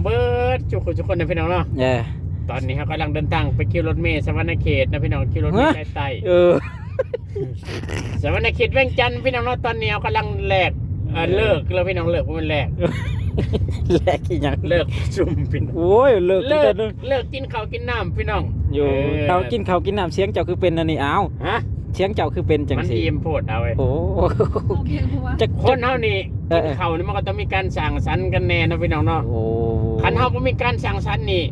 องเบิร์ดทุกคนทุกคนนะพี่น้องเนาะเออตอนนี้เขากำลังเดินทางไปคิวรถเมล์สวรรณเขตนะพี่น้องคิวรถเมล์ฮะใต้เออๆสวรรณเขตเวียงจันทร์พี่น้องเนาะตอนนี้เขากำลังแลกเอ่อเลิกแล้วพี่น้องเลิกเพราะมันแลกแลกอีหยังเลิกประชุมพี่น้องโอ้ยเลิกเลิกิกนแต่นึงเลิกกินข้าวกินน้ำพี่น้องอยู่ออเขากินข้าวกินน้ำเสียงเจ้าคือเป็นอันนี้อ้าวฮะ เสียงเจ้าคือเป็นจังมันซี่อิ่มโพดเอาไว้โอ้โอเคเพราะว่าจะคนเฮานี่เออกินข้าวนี่มันก็ต้องมีการสั่งสรรค์กันแน่นะพี่น้องเนาะโอ้คันเฮาบ่มีการสั่งสรรค์นี่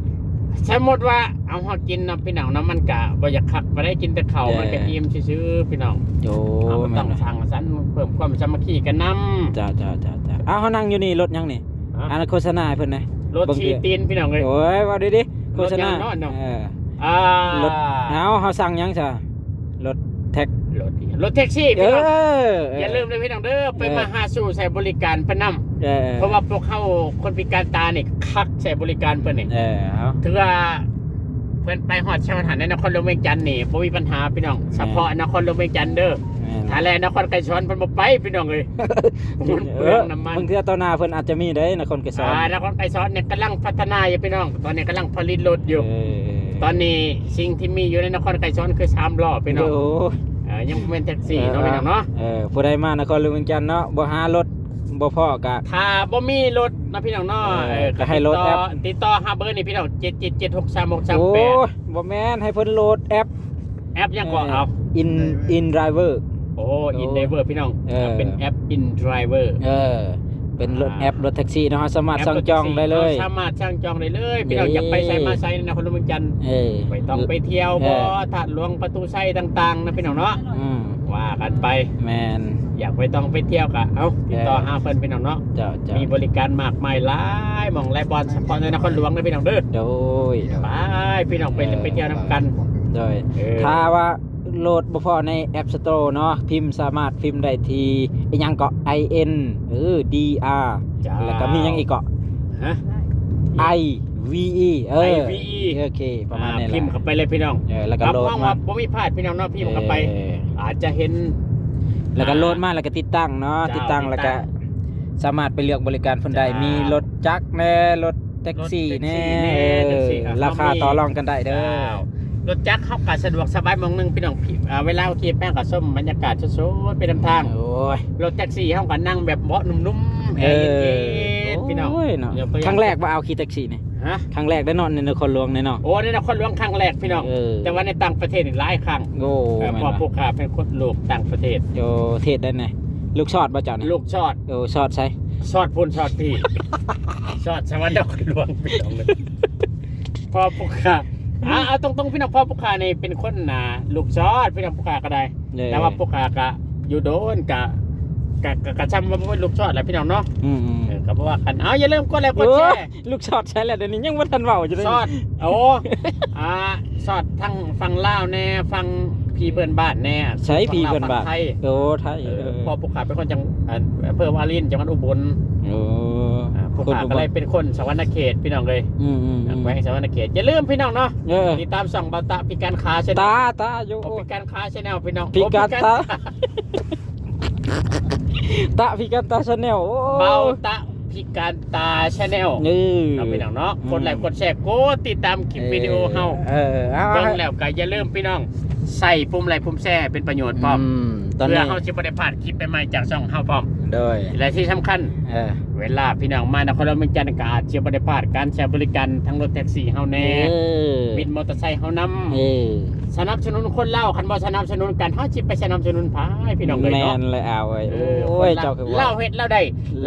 สมมติว่าเอาเฮากินนะพี่น้องนะมันกะบ่อยากคักบ่ได้กินแต่ข้าวมันก็อิ่มซื่อๆพี่น้องโอ้เอาก็แม่ต้อนงว่ะสั่งสรรค์เพิ่มความสามัคคีกันนำจ้าจ้าจ้าจ้าอ้าวเขานั่งอยู่นี่รถยังนี่อันนนโฆษณาให้เพิ่นนะรถบางทีชีตีนพี่น้องเอ้ยโอ้ยว่าดิดิโฆษณารถยังนอนเนาะเอออ่ารถเอาเขาสั่งยังจ้ะรถ แท็กรถรถแท็กซี่เอพี่น้องออย่าลืมเลยพี่น้องเด้อไปเออมาหาสู่ใช้บริการเพิ่นนำเออเพราะว่าพวกเขาคนพิการตานี่คักใช้บริการเพิ่นนี่เออเอา ถือว่าเพิ่นไปฮอดชาวหันในนครหลวงเวียงจันทน์นี่บ่มีปัญหาพี่น้องเฉพาะนครหลวงเวียงจันทน์เด้อแม่นถ้าแลนครไกรชอนเพิ่นบ่ไปพี่น้องเอ้ยมันเอเปลือองน้ำมัน บางเทื่อต่อหน้าเพิ่นอาจจะมีได้นครไกรสอนอ่านครไกรชอนเนี่ยกำลังพัฒนาอยู่พี่น้อง ตอนนี้กำลังผลิตรถอยู่ เออ ตอนนี้สิ่งที่มีอยู่ในนครไกรชอนคือ3ล้อพี่น้องโอ้เอ่อยังบ่แม่นแท็กซี่เนาะพี่น้องเนาะเออผู้ใดมานครหลวงเวียงจันทน์เนาะบ่หารถบ่พอกะ ถ้าบ่มีรถนะพี่น้องเนาะเออเออก็ให้รถติดต่อแอปติดต่อหาเบอร์นี่พี่น้องโอ้7776338ยบ่แม่นให้เพิ่นโหลดแอปแอปยังก่อนเอาอินอินไดเวอร์ โอ้อินไดเวอร์พี่น้องเออ เป็นแอปอินไดเวอร์ เออ เป็นรถอ่าแอปรถแท็กซี่เนาะสามารถสั่งจองได้เลย สามารถสั่งจองได้เลยพี่น้องเย้อยากไปใช้มาใช้ในนครหลวงเวียงจันทน์เออไปต้องไปเที่ยวเอบ่อถาดหลวงประตูไส้ต่างๆนะพี่น้องเนาะอืมว่ากันไปแมนอยากไปต้องไปเที่ยวกะเอ้าติดต่อเออหาเพิ่นพี่น้องเนาะเจ้าเจ้ามีบริการมากมายหลายหมองหลายบอลเฉพาะในนครหลวงนะพี่น้องเด้อโดยไปพี่น้องไปเออไปเที่ยวนํกันโดยเออถ้าว่า โหลดบ่พอใน App Store เนาะพิมพ์สามารถพิมพ์ได้ที่อีหยังเกาะ I N เออ D R จ้า แล้วก็มีหยังอีกเกาะ ฮะ I V E เออ IVE โอเค ประมาณนี้อ่แหพิละมพ์เข้าไปเลยพี่น้องเออแล้วก็รับโหลดรองมาว่าบ่มีพลาดพี่น้องเนาะพิมพ์เข้าไปเอออาจจะเห็น แล้วก็โหลดมาแล้วก็ติดตั้งเนาะเจ้าติดตั้งติดตั้งแล้วก็สามารถไปเลือกบริการเพิ่นได้เจ้ามีมีรถจักรแน่รถแท็กซี่รถแท็กซี่แน่แน่เอแท็กอซี่ครับ ราคาเขามีต่อรองกันได้เด้อ รถจักรเข้ากับสะดวกสบายหมองหนึงพี่น้องพี่อ่าเวลาขี่แป้งกับส้มบรรยากาศสดๆไปนำทาง โอ้ยรถแท็กซี่เข้ากันนั่งแบบเบาะนุ่มๆแอร์เย็นๆพี่น้อง โอ้ยเนาะดี๋ยวตัวอย่าครั้งแรกว่าเอาขี่แท็กซี่นี่ฮะครั้งแรกได้นอนในนครหลวงในเนาะโอ้ในนครหลวงครั้งแรกพี่น้อง เออแต่ว่าในต่างประเทศนี่หลายครั้งโอ้เออแม่นเพอว่ะพวกข้าเป็นคนลูกต่างประเทศ โยเทศได้ไงลูกชอดบ่เจ้านี่ลูกชอดโอ้ชอดใช่ชอดพูนชอดพี่ ชอดสวรรค์นครหลวงพี่น้องเลยพอพวกข้า อ่าเอาตรงๆพี่น้องพ่อพวกข้านี่เป็นคนน่ะลูกชอดพี่น้องพวกข้าก็ได้เออแต่ว่าพวกข้ากะอยู่โดนกะกะกะกะจำว่าเป็นลูกชอดแหละพี่น้องเนาะอืมอืมเออก็เพราะว่ากันเอาอย่าลืมกดไลค์กดโอ้แชยร์ ลูกชอดใช่แหละเดี๋ยวนี้ยังว่าทันเว้าอยู่เลยชอดโอ้อ่าชอดทั้งฟังลาวแน่ฟังพี่เพื่อนบ้านแน่ใช้พี่เพิ่นบาฟังลวฟังไทยโอ้ไทยเอเอออพอพวกข้าเป็นคนจังอ่าอำเภอวารินจังหวัดอุบล โอ้ อ่าพวกข้าก็เลยเป็นคนสวรรณเขตพี่น้องเลยอืมอืมอืมแขวงสวรรณเขตอย่าลืมพี่น้องเนาะเออติดตามส่องเบาตะพิการค้าชแนลตาตาโยโอ้พิการค้าชแนลพี่น้องพิการโอ้ตาตาพี่กันตาชาแนลโอ้เบาตะพิการตาชแนลนี่เอาพี่น้องเนาะกดไลค์กดแชร์กดติดตามคลิปวิดีโอเฮาเออเอาเบิ่งเอาแล้วก็อย่าลืมพี่น้องใส่ปุ่มไลค์ปุ่มแชร์เป็นประโยชน์พร้อมมตอนเพื่อนี้เฮาสิบ่ได้พลาดคลิปใหม่ๆจากช่องเฮาพร้อม โดยและที่สำคัญ เออเวลาพี่น้องมานครหลวงเวียงจันทร์ก็อาจจะบ่ได้พลาดการใช้บริการทั้งรถแท็กซี่เฮาแน่เออวินมอเตอร์ไซค์เฮานำ เออสนับสนุนคนเล่าคันบ่สนับสนุนกันเฮาสิไปสนับสนุนพายพี่น้องเลยแมเนาะนเลยเอาไว้เอโอ้อยเจ้าคือเล่าว่าเฮ็ดเล่าได้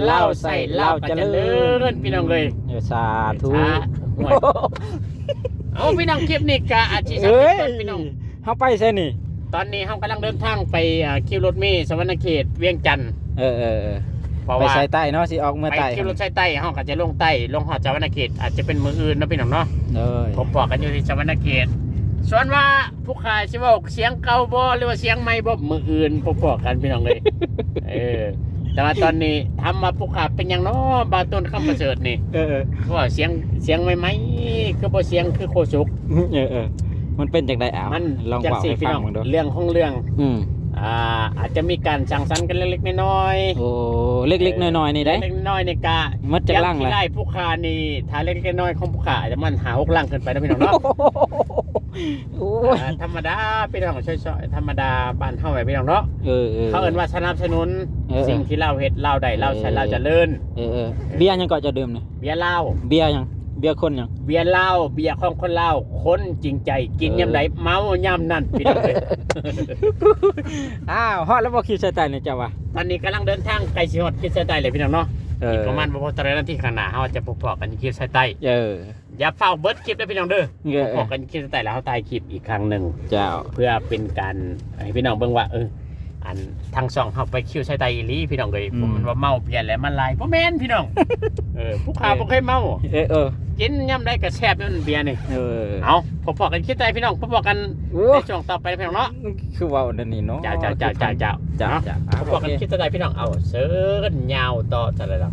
เล่าใส่เล่าก็เจริญพี่น้องเลยเออสาธุสาธุเอาพี่น้องคลิปนี้ก็อาจสิสำเอ้เร็ยจพี่น้อง เฮาไปใช่นี่ ตอนนี้เฮากำลังเดินทางไปอ่าคิวรถเมล์สวรรณเขตเวียงจันทน์ เออเออเออเพราะไปว่าใส่ใต้เนาะสิออกเมื่อไปใต้คิวรถไฟใต้เฮาก็จะลงใต้ลงหอดสวรรณเขตอาจจะเป็นมืออื่นเนาะพี่น้องเนาะเออผมบอกกันอยู่ที่สวรรณเขตส่วนว่าผู้ขายสิว่าเสียงเก่าบ่หรือว่าเสียงใหม่บ่มืออื่นผมบอกกันพี่น้องเลยเออแต่ว่าตอนนี้ทำมาผู้ขายเป็นหยังเนาะบาต้นคำประเสริฐนี่เออเออว่าเสียงเสียงใหม่ๆคือบ่เสียงคือโคสุก เออเออมันเป็นจังได๋อ้าวมันลองจังเว้าสี่ให้พี่ฟัน้องงมึงดูเรื่องของเรื่อง อืม อ่าอา จจะมีการสังสรรค์กันเล็กๆน้อยๆโอ้เล็กๆน้อยๆนี่ได้ เล็กๆน้อยๆในกามัดจะล่างเลเลยยได้ผู้ค้านี่ถ้าเล็กๆน้อยๆของผู้ค้าอาจจะมันหาหกล่างขึ้นไปนะพี่น้องเนาะ โอ้ยอ่าธรรมดาพี่น้องช่วยๆธรรมดาบ้านเฮาไว้พี่น้องเนาะเออเออ เขาเอิ้นว่าสนับสนุนเออ สิ่งที่เราเฮ็ดเราได้เราใช้เออเราเจะเลิญเออเออเบียร์ยังก็จะดื่มเนี่ยเบียร์เหล้าเบียร์ยัง เบียร์คนยังเบียร์เหล้าเบียร์ของคนเหล้าคนจริงใจกินเออยามใดเมายามนั้นพี่น้องเอ้ยอ้าวฮอดแล้วบ่คิดใส่ใจเนี่ยจ้าวะตอนนี้กำลังเดินทางไกลสิฮอดคิดเส้นใต้เลยพี่น้องเนาะเออีอกประมาณบ่พอตอนนั้นที่ข้างหน้าเฮาจะพบๆกันที่คิดเส้นใต้เอออย่าเฝ้าเบิดคลิปเด้อพี่น้องเด้อเออพบกันคิดเส้นใต้แล้วเฮาถ่ายคลิปอีกครั้งหนึงเจ้าเพื่อเป็นการให้พี่น้องเบิ่งว่าเอออันทางช่องเฮาไปคิวใช้ไตอีหลีพี่น้องเอ้ยอืมผมมันว่าเมาเพี้ยนแล้วมันลายบ่แม่นพี่น้องเออผู้ค้าบ่เคยเมา เออเออ กินยามใดก็แซ่บนั่นเบียร์นี่เออเอาพบๆกันคิดใจพี่น้องพบๆกันโอ้ในช่วงต่อไปนะพี่น้องเนาะคือเว่าอันนี้เนาะจ้าจ้าจ้าจ้าจ้าจ้าเนาะจ้าพบๆกันคิดใจพี่น้องเอาเสิร์นยาวต่อจัดเลยล่ะ